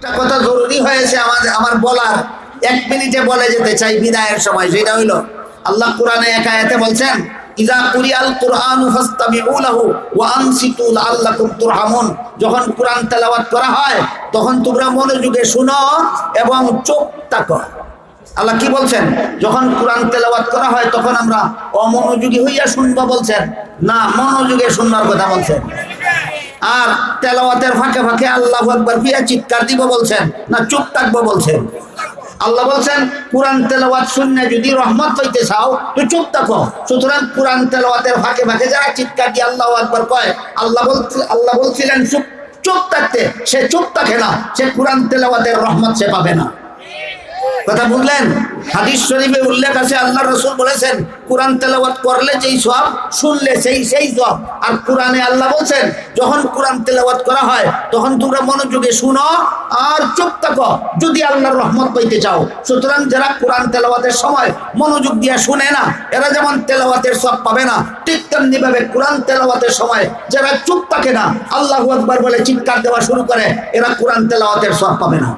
একটা কথা জরুরি হয়েছে আমাদের আমার বলার। এক মিনিটে বলে যেতে চাই বিদায়ের সময়, সেটা হইল, আল্লাহ কোরআনে আয়াতে বলছেন ইজা কুরিয়াল কুরআনু ফাসতামিউ লাহু ওয়া আনসিতু লাআল্লাকুম তুরহামুন। যখন কোরআন তেলাওয়াত করা হয়, তখন তোমরা মনোযোগে শুনো এবং চুপ থাকো। আল্লাহ কি বলছেন? যখন কোরআন তেলাওয়াত করা হয়, তখন আমরা অমনোযোগী হইয়া শুনব বলছেন। না, মনোযোগে শুনবার কথা বলছেন। আর তেলাওয়াতের ফাঁকে ফাঁকে আল্লাহ একবার ফিয়া চিৎকার দিব বলছেন, না চুপ থাকব বলছেন। আল্লাহ বলছেন, কোরআন তেলাওয়াত শুনলে যদি রহমত হইতে চাও, তো চুপ থাকো। সুতরাং কোরআন তেলাওয়াতের ফাঁকে ফাঁকে যারা চিৎকার দিয়ে আল্লাহ একবার কয়, আল্লাহ বলছে আল্লাহ বলছিলেন, চুপ চুপ থাকতে। সে চুপ থাকে না, সে কোরআন তেলাওয়াতের রহমত সে পাবে না। কথা বুঝলেন? হাদিস শরীফে উল্লেখ আছে আল্লাহ রসুল বলেছেন, কোরআন তেলাওয়াত করলে যেই সব, শুনলে সেই সেই সব। আর কোরআনে আল্লাহ বলছেন, যখন কোরআন তেলাওয়াত করা হয়, তখন তোমরা মনোযোগে শুনো আর চুপ থাকো। যদি আল্লাহর রহমত পাইতে চাও। সুতরাং যারা কোরআন তেলাওয়াতের সময় মনোযোগ দিয়ে শুনে না, এরা যেমন তেলাওয়াতের সব পাবে না, ঠিক তেমনি ভাবে কোরআন তেলাওয়াতের সময় যারা চুপ থাকে না, আল্লাহ আকবার বলে চিৎকার দেওয়া শুরু করে, এরা কোরআন তেলাওয়াতের সব পাবে না।